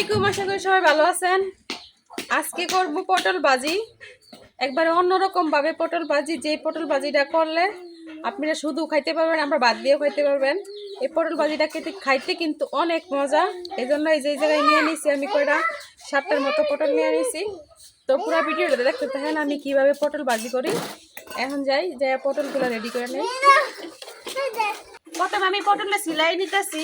আলাইকুম, আশা করি সবাই ভালো আছেন। আজকে করব পটল ভাজি। একবারে ভাবে পটল ভাজি যে পটল ভাজিটা করলে আপনারা শুধু খাইতে পারবেন, আমরা বাদ দিয়েও খাইতে পারবেন। এই পটল ভাজিটা খেতে খাইতে কিন্তু অনেক মজা। এই জন্য এই যে জায়গায় নিয়ে নিছি আমি কয়টা? সাতটার মতো পটল নিয়ে নিছি। তো পুরো ভিডিওটা দেখতে থাকেন আমি কীভাবে পটল ভাজি করি। এখন যাই যাই পটলগুলো রেডি করে নেই। প্রথমে আমি পটলটা সিলাই নিতেছি।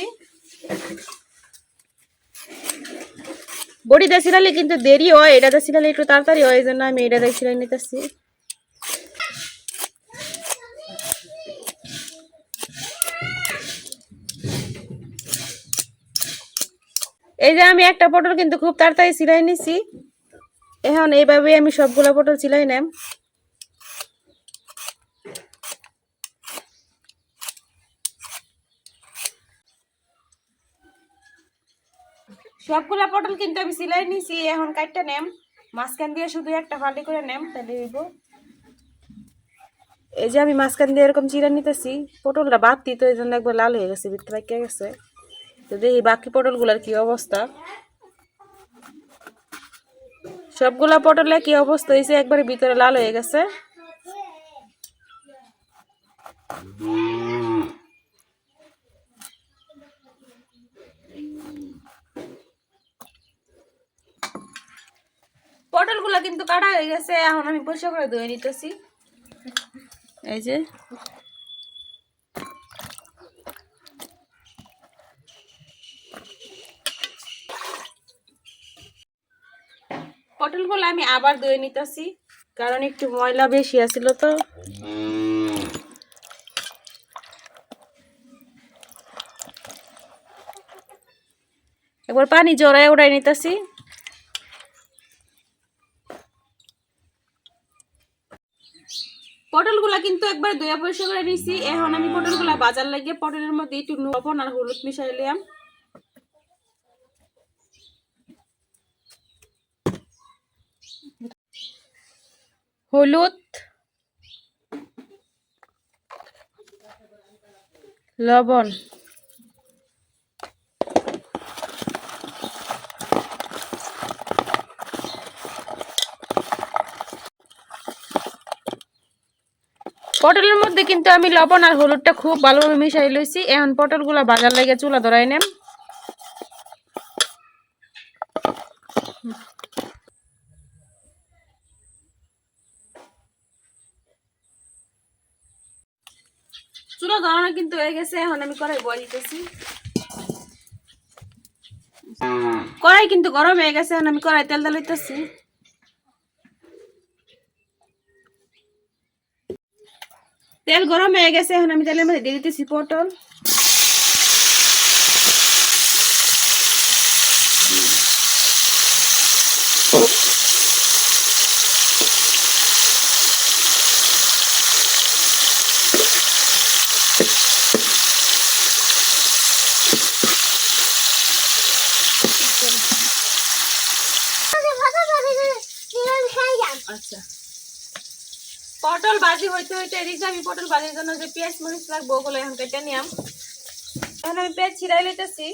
বড়িটা সিলালে কিন্তু দেরি হয়। এটাতে সিলালে একটু তাড়াতাড়ি হয়, এই জন্য আমি এটাতে সিলাই নিতেছি। এই যে আমি একটা পটল কিন্তু খুব তাড়াতাড়ি সিলাই নিছি। এখন এইভাবে আমি সবগুলো পটল সিলাই নেম। সবগুলা পটল কিন্তু আমি সিলাই নিছি, এখন কাটটা নেম। মাঝখান দিয়ে শুধু একটা ফালি করে নেম, তাহলে হইব। এই যে আমি মাঝখান দিয়ে এরকম চিরা নিতেছি, পটলটা বাতি তো এই জন্য একবার লাল হয়ে গেছে, ভিতরে পাইকে গেছে। তো দেখি বাকি পটলগুলার কি অবস্থা। সবগুলা পটলে কি অবস্থা হয়েছে একবারে ভিতরে লাল হয়ে গেছে পটলগুলা কিন্তু কাটা হয়ে গেছে, এখন আমি পরিষ্কার করে ধুয়ে নিতেছি। এই যে। পটলগুলো আমি আবার ধুয়ে নিতেছি, কারণ একটু ময়লা বেশি আছিল তো। একবার পানি জড়ায় উড়াই নিতেছি। পটলগুলা কিন্তু একবার দয়া পরিষ্কার করে নিছি এখন আমি পটলগুলা বাজার লাগিয়ে পটলের মধ্যে একটু লবণ আর হলুদ মিশাইলাম হলুদ, লবণ। পটলের মধ্যে কিন্তু আমি লবণ আর হলুদটা খুব ভালোভাবে মিশাই লইছি। এখন পটলগুলা বাজার লাগে চুলা ধরাই নেন চুলা ধরানো কিন্তু হয়ে গেছে, এখন আমি কড়াই বয় দিতেছি কড়াই কিন্তু গরম হয়ে গেছে, এখন আমি কড়াই তেল দিতেছি তেল গরম হয়ে গেছে এখন আমি তেলের মধ্যে দিয়ে দিতেছি পটল। আচ্ছা। পটল ভাজি হইতে হইতে এদিকে আমি পটল ভাজির জন্য যে পেঁয়াজ মরিচ লাগবো ওগুলো এখন কেটে নিলাম এখন আমি পেঁয়াজ ছিড়াই লইতেছি।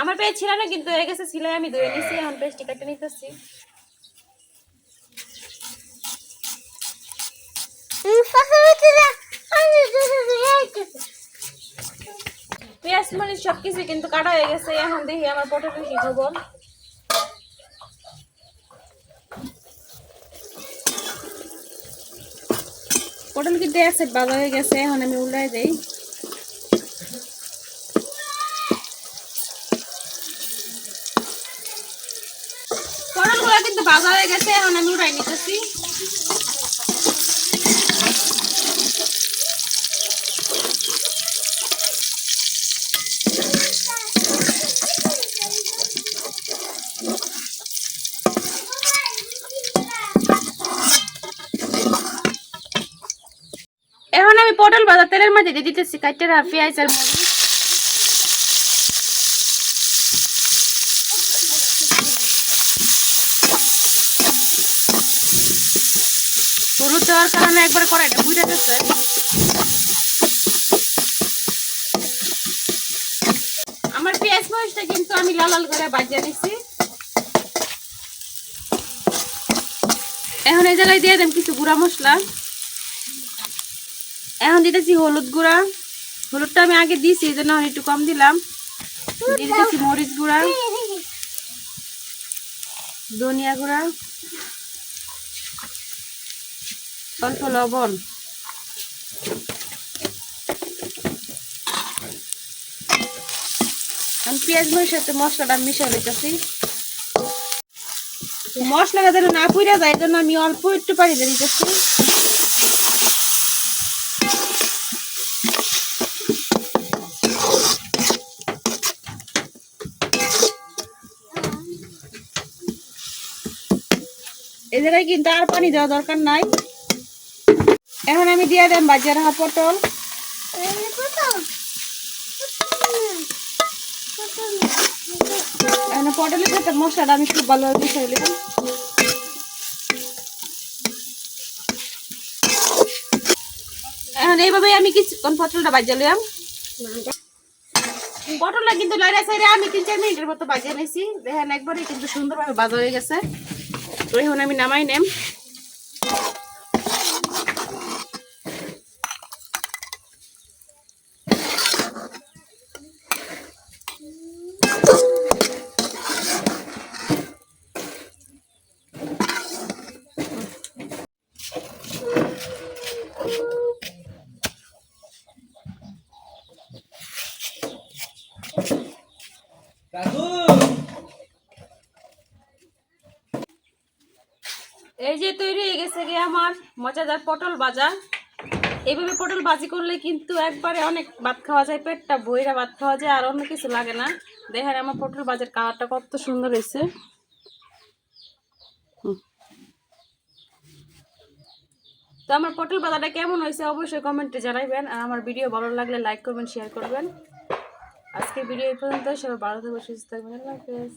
আমার পেঁয়াজ ছিলানো কিন্তু হয়ে গেছে ছিলাই আমি ধুয়ে নিছি, এখন পেঁয়াজটি কেটে নিতেছি। পেঁয়াজ মরিচ সব কিছু কিন্তু কাটা হয়ে গেছে। এখন দেখি আমার পটল কি খবর পটল কিন্তু এক সাইড ভালো হয়ে গেছে, এখন আমি উল্টাই দেই। পটলগুলো কিন্তু ভাজা হয়ে গেছে, এখন আমি উঠাই নিতেছি। এটার মধ্যে দিয়ে দিতেছি কাইটেরা পেঁয়াজ আর মরিচ হলুদ দেওয়ার কারণে একবার কড়াইটা বুঝে গেছে আমার পেঁয়াজ মরিচটা কিন্তু আমি লাল লাল করে বাজিয়ে নিছি এখন এই জায়গায় দিয়ে দেন কিছু গুঁড়া মশলা এখন দিতেছি হলুদ গুঁড়া। হলুদটা আমি আগে দিয়েছি এই জন্য একটু কম দিলাম। দিতেছি মরিচ গুঁড়া, ধনিয়া গুঁড়া অল্প লবণ। পেঁয়াজ মরিচের সাথে মশলাটা মিশিয়ে নিতেছি। মশলাটা যেন না পুড়ে যায়, এই জন্য আমি অল্প একটু পানি দিয়ে দিতেছি। জায়গায় কিন্তু আর পানি দেওয়া দরকার নাই। এখন আমি দিয়ে দেন বাজার রাখা পটল। পটলের সাথে মশলাটা আমি খুব ভালোভাবে মিশিয়ে নিলাম এখন এইভাবে আমি কিছুক্ষণ পটলটা বাজিয়ে নিলাম। পটলটা কিন্তু লড়াই সাইডে আমি তিন চার মিনিটের মতো বাজিয়ে নিয়েছি দেখেন একবারে কিন্তু সুন্দরভাবে বাজা হয়ে গেছে। তো এখন আমি নামাই নেম। এই যে তৈরি হয়ে গেছে গিয়ে আমার মজাদার পটল ভাজা এইভাবে পটল ভাজি করলে কিন্তু একবারে অনেক ভাত খাওয়া যায়, পেটটা বইরা ভাত খাওয়া যায়, আর অন্য কিছু লাগে না। দেখেন আমার পটল ভাজার কালারটা কত সুন্দর হয়েছে। তো আমার পটল ভাজাটা কেমন হয়েছে অবশ্যই কমেন্টে জানাইবেন, আর আমার ভিডিও ভালো লাগলে লাইক করবেন শেয়ার করবেন। আজকে ভিডিও এই পর্যন্ত সবাই ভালো থাকবে সুস্থ থাকবেন, আল্লাহ হাফেজ।